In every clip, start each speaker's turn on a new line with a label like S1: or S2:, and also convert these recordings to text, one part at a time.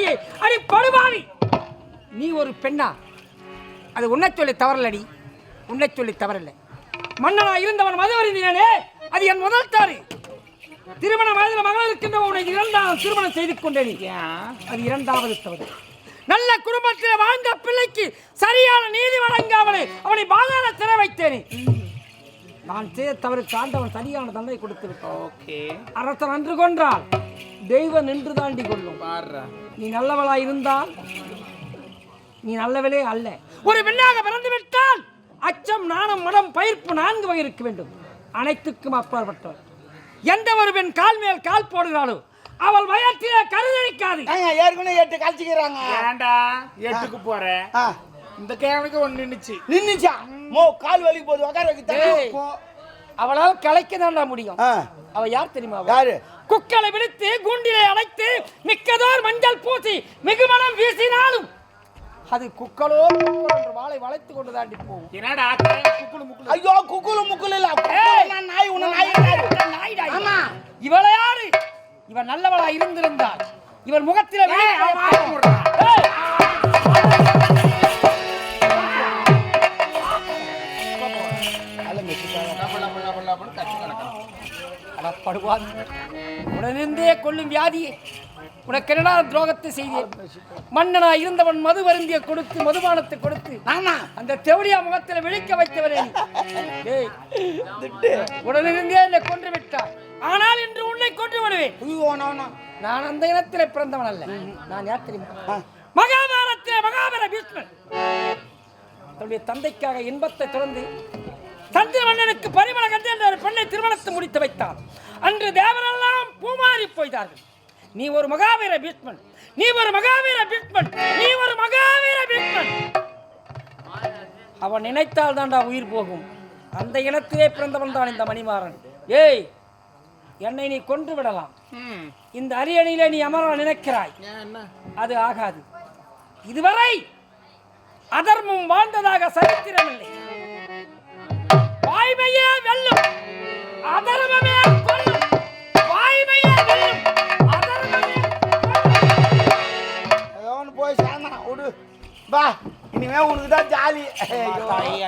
S1: விதைத்தாயே அடி படுபாவி. நீ ஒரு பெண்ணா? அது உன்னை சொல்லி தவறலடி. உன்னை சொல்லி தவறல்ல மன்னனா இருந்தவன் மதுவருந்தினே அது என் முதல் தாரு திருமண வயதில் மகள் இருக்கின்ற உன்னை இரண்டாவது திருமணம் செய்து கொண்டேன். அது இரண்டாவது தவறு. நல்ல குடும்பத்தில் வாழ்ந்த பிள்ளைக்கு சரியான நீதி வழங்காமலே அவனை பாதாள சிறை வைத்தேனே. நான் செய்த தவறுக்கு ஆண்டவன் சரியான தண்டனை கொடுத்து விட்டான்.
S2: ஓகே.
S1: அரசன் அன்று கொன்றால் தெய்வம் நின்று தாண்டி கொள்ளும். நீ நல்லவளா இருந்தால் நீ நல்லவளே அல்ல. ஒரு பெண்ணாக பிறந்து விட்டால் அச்சம் நாணம் மடம் பயிர்ப்பு நான்கு வகை இருக்க வேண்டும். அனைத்துக்கும் அப்பாற்பட்டவள். எந்த ஒரு பெண் கால் மேல் கால் போடுகிறாளோ அவள் வயற்றிலே கருதளிக்காது
S3: ஏங்க, ஏற்கனவே எட்டு கழிச்சுக்கிறாங்க.
S2: ஏன்டா? எட்டுக்கு போற?
S3: ஆ,
S2: இந்த கேவனுக்கு ஒண்ணு நின்னுச்சு.
S3: நின்னுச்சா? மோ கால் வலிக்கு போது உட்கார வைக்க.
S1: அவளால் கலைக்க தான்டா முடியும்.
S3: ஆ,
S1: அவ யார் தெரியுமா?
S3: யாரு?
S1: குக்களை விடுத்து குண்டிலே அடைத்து மிக்கதோர் மஞ்சள் பூசி மிகுமணம் வீசினாலும் அது குக்களோ என்று வாளை வளைத்து கொண்டு தாண்டி போகும்
S2: என்னடா குக்குளு முக்குளு
S3: ஐயோ குக்குலு முக்குல இல்ல. குக்குலு நாய் உன்ன நாய்?
S1: நாய்டா.
S3: ஆமா.
S1: இவள யாரு இவன் நல்லவளா இருந்திருந்தால் இவன் முகத்தில
S2: மூடுறா.
S1: உடனிருந்தே கொள்ளும் வியாதியே உனக்கு என்னடா துரோகத்தை செய்தேன்? மன்னனா இருந்தவன் மது வருந்திய கொடுத்து மதுபானத்தை கொடுத்து அந்த தெவடியா முகத்தில் விழிக்க வைத்தவரே உடனிருந்தே என்னை கொன்று விட்டார் ஆனால் இன்று உன்னை கொன்று விடுவேன்
S3: நான்?
S1: நான் அந்த இனத்திலே பிறந்தவன் அல்ல. நான் யார் தெரியுமா? மகாபாரத்திலே மகாபார பீஷ்மன். தன்னுடைய தந்தைக்காக இன்பத்தை தொடர்ந்து சந்திர மன்னனுக்கு பரிமள கந்தை என்ற பெண்ணை திருமணத்தை முடித்து வைத்தான். அன்று தேவரெல்லாம் பூமாறி போய்தார்கள். நீ ஒரு மகாவீர பீஷ்மன். நீ ஒரு மகாவீர பீஷ்மன். நீ ஒரு மகாவீர பீஷ்மன். அவன் நினைத்தால் தான்டா உயிர் போகும். அந்த இனத்திலே பிறந்தவன் தான் இந்த மணிமாறன். ஏய் என்னை நீ கொன்று விடலாம். இந்த அரியணையிலே நீ அமர நினைக்கிறாய். அது ஆகாது. இதுவரை அதர்மம் வாழ்ந்ததாக சரித்திரமில்லை. வாய்மையே வெல்லும். அதர்மமே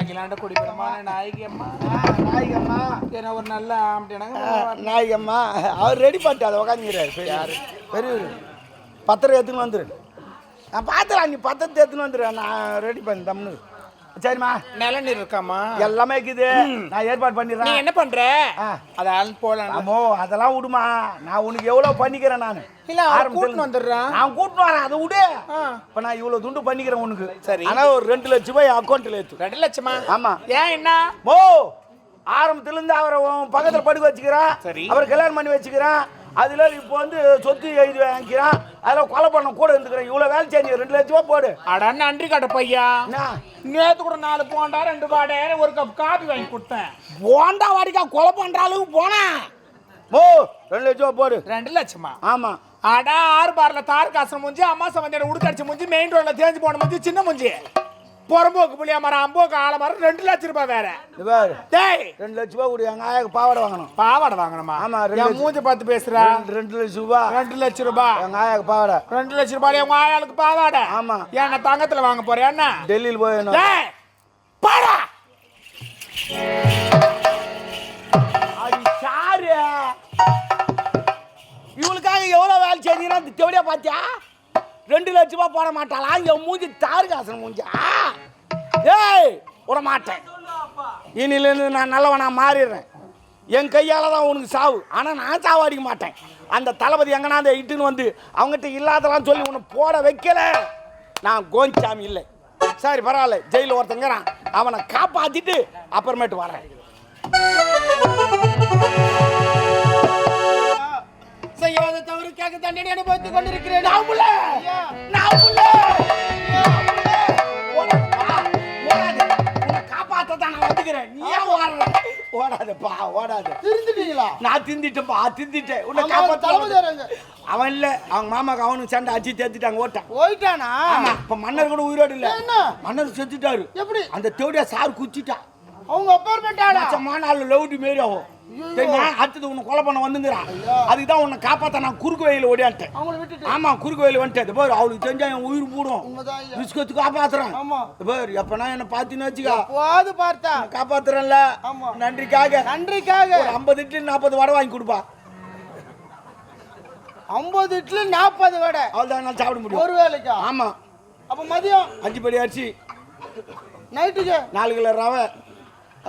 S2: அகிலாண்ட குடிப்படமான நாயகி அம்மா
S3: ஆ, நாயகம்மா
S2: ஏன்னா ஒரு நல்ல
S3: ஆ,
S2: நாயகி
S3: நாயகம்மா அவர் ரெடி பண்ணிட்டு அதை உக்காந்துக்கிறாரு. பெரிய பெரியவர். பத்திரம் எடுத்துன்னு வந்துரு. நான் பார்த்துறேன் நீ பத்திரத்தை எடுத்துன்னு வந்துடுறேன் நான் ரெடி பண்ணி தம்னு சரிம்மா.
S2: நிலநீர் இருக்காமா
S3: எல்லாமே இருக்குது. நான் ஏற்பாடு
S2: நீ
S3: பண்ணிடுறேன்
S2: என்ன பண்ற?
S3: ஆ.
S2: அதால் போலாம்
S3: அம்மோ அதெல்லாம் விடுமா. நான் உனக்கு எவ்வளோ பண்ணிக்கிறேன் நான்.
S2: இல்ல அவன் கூட்டின்னு வந்துடுறான்.
S3: நான் கூட்டின்னு வரேன் அதை விடு. இப்போ நான் இவ்வளோ துண்டு பண்ணிக்கிறேன் உனக்கு.
S2: சரி.
S3: ஆனால் ஒரு ரெண்டு லட்சம் ரூபாய் அக்கௌண்ட்டில் ஏற்று
S2: ரெண்டு லட்சமா?
S3: ஆமா.
S2: ஏன் என்ன?
S3: மோ ஆரம்பத்துல இருந்து அவரை பக்கத்துல படுக்க வச்சுக்கிறான்.
S2: சரி.
S3: அவரை கல்யாணம் பண்ணி வச்சுக்கிறான். அதுல இப்போ வந்து சொத்து எழுதி வாங்கிக்கிறான். அதில் கொலை பண்ண கூட இருந்துக்கிறேன். இவ்வளோ வேலை செஞ்சு ரெண்டு லட்ச ரூபா போடு.
S2: அட நன்றி கட்ட பையா நேத்து கூட நாலு போண்டா ரெண்டு பாடை ஒரு கப் காபி வாங்கி கொடுத்தேன்.
S3: போண்டா வாடிக்கா கொலை பண்ற அளவுக்கு போனேன் ஓ ரெண்டு லட்ச ரூபா போடு.
S2: ரெண்டு லட்சமா?
S3: ஆமா.
S2: அட ஆறு பார்ல தார் காசு முஞ்சி அம்மா சம்பந்தியோட உடுக்கடிச்சு முஞ்சி மெயின் ரோட்ல தேஞ்சு போன முஞ்சி சின்ன முஞ்சி. புறம்போக்கு புளியா மரம் அம்போக்கு ஆலமரம் ரெண்டு லட்சம் ரூபாய் வேற. டேய்.
S3: ரெண்டு லட்ச ரூபா கொடு எங்க ஆயாக்கு பாவாடை வாங்கணும்.
S2: பாவாடை வாங்கணுமா?
S3: ஆமா,
S2: என். மூஞ்சி பார்த்து பேசுறா
S3: ரெண்டு லட்ச ரூபா.
S2: ரெண்டு லட்சம் ரூபாய்
S3: எங்க ஆயாக்கு பாவாடை.
S2: ரெண்டு லட்சம் ரூபாய் உங்க ஆயாளுக்கு பாவாடை.
S3: ஆமா.
S2: என்ன தங்கத்துல வாங்க போறியா என்ன?
S3: டெல்லியில் போய்
S2: டேய் பாடா.
S3: அது சாரு இவளுக்காக எவ்வளோ வேலை செஞ்சீங்கன்னா இந்த தேவடியா பார்த்தியா ரெண்டு லட்ச ரூபா போட மாட்டாளா? என் மூஞ்சி தாரு காசன் மூஞ்சா? ஏய் விட மாட்டேன் இனிலேருந்து நான் நல்லவனா மாறிடுறேன். என் கையால் தான் உனக்கு சாவு. ஆனால் நான் சாவு அடிக்க மாட்டேன். அந்த தளபதி எங்கன்னா அந்த இட்டுன்னு வந்து அவங்ககிட்ட இல்லாதலாம் சொல்லி உன்னை போட வைக்கல. நான் கோஞ்சாமி இல்லை. சரி பரவாயில்ல. ஜெயிலில் ஒருத்தங்கிறான் அவனை காப்பாற்றிட்டு அப்புறமேட்டு வரேன்
S2: செய்யாத தவறு கேட்க தண்டனை அனுபவித்துக் கொண்டிருக்கிறேன்.
S3: நான் நான் வந்துக்கிறேன். நீ ஏன் ஓடுற? ஓடாதப்பா, ஓடாத.
S4: திருந்துட்டீங்களா
S3: நான் திந்திட்டேன்ப்பா, திந்திட்டேன். உன்னை
S4: ஆமா,
S3: காப்பாத்த
S4: தளபதி வராங்க.
S3: அவன் இல்ல அவங்க மாமாக்கு அவனுக்கு சண்டை அடிச்சு தேத்திட்டாங்க ஓட்டான்
S4: போயிட்டானா
S3: இப்ப மன்னர் கூட உயிரோடு இல்ல? மன்னர் செத்துட்டாரு
S4: எப்படி
S3: அந்த தேவடியா சார் குச்சிட்டா
S4: அவங்க அப்பார்ட்மெண்டாடா
S3: மாநாள் லவுடி மாரி ஆகும் தெரியுமா? அடுத்தது உன்னை கொலை பண்ண வந்துங்கிறான் அதுக்கு தான் உன்னை காப்பாத்த நான் குறுக்கு வழியில் ஓடியான்ட்டேன்.
S4: அவங்கள விட்டுட்டு.
S3: ஆமா குறுக்கு வயல் வந்துட்டேன். பாரு அவளுக்கு தெரிஞ்சா என் உயிர் போடும். பிஸ்கத்து காப்பாத்துறேன்.
S4: ஆமா.
S3: பாரு எப்பனா என்ன பாத்தின்னு வச்சுக்கா.
S4: போது பார்த்தா.
S3: காப்பாத்துறேன்ல. நன்றிக்காக.
S4: நன்றிக்காக.
S3: ஐம்பது இட்லி நாற்பது வடை வாங்கி கொடுப்பா.
S4: ஐம்பது இட்லி நாற்பது வடை.
S3: அவ்வளோதான் நான் சாப்பிட முடியும்.
S4: ஒரு வேலைக்கா?
S3: ஆமா.
S4: அப்ப மதியம்?
S3: அஞ்சு படி அரிசி.
S4: நைட்டுக்கு?
S3: நாலு கிலோ ரவை.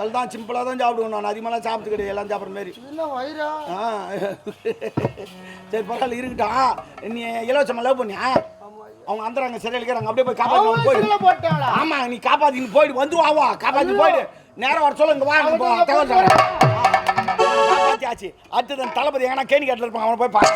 S3: அதுதான் சிம்பிளாக தான் சாப்பிடுவேன் நான். அதிகமாலாம் சாப்பிட்டு கிடையாது. எல்லாம் சாப்பிட்ற மாதிரி.
S4: வயிறா?
S3: ஆ. சரி பரவாயில்ல இருக்கட்டும். நீ இலவசமாக லவ் பண்ணியா? அவங்க அந்தராங்க சரியா இருக்கிறாங்க அப்படியே போய்
S4: அவங்க
S3: போயிடு. ஆமா நீ காப்பாத்தி போயிடு. வந்து வா வா. காப்பாத்தி போயிடு. நேரம் வர சொல்ல இங்க வா தகவல் காப்பாத்தியாச்சு. அடுத்தது தளபதி எங்கன்னா கேணி கட்டில் இருப்பாங்க. அவனை போய் பாரு.